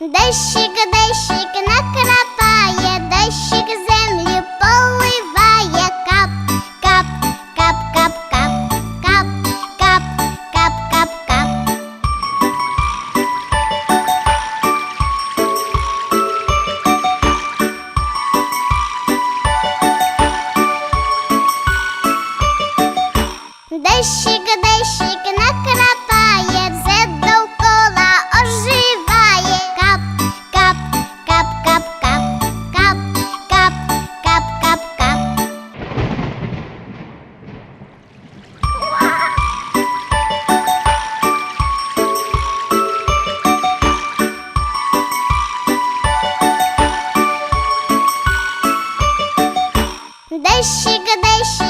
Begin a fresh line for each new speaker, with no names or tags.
Дощик, дощик накрапає, дощик землю поливає, кап, кап, кап, кап, кап, кап, кап, кап, кап, кап. Дощик, дощик накрапає. Дощик, дощик.